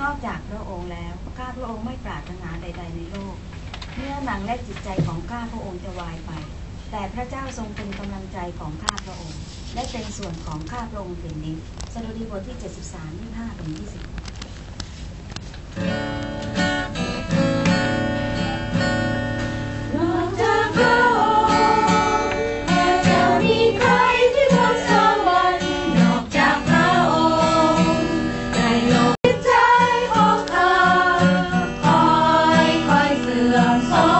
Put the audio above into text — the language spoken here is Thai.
นอกจากพระองค์แล้วข้าพระองค์ไม่ปรารถนาใด ๆ ในโลก เมื่อหนังและจิตใจของข้าพระองค์จะวายไป แต่พระเจ้าทรงเป็นกำลังใจของข้าพระองค์ และเป็นส่วนของข้าพระองค์เป็นนิจสดุดีบทที่ 73 25เป็น 찬송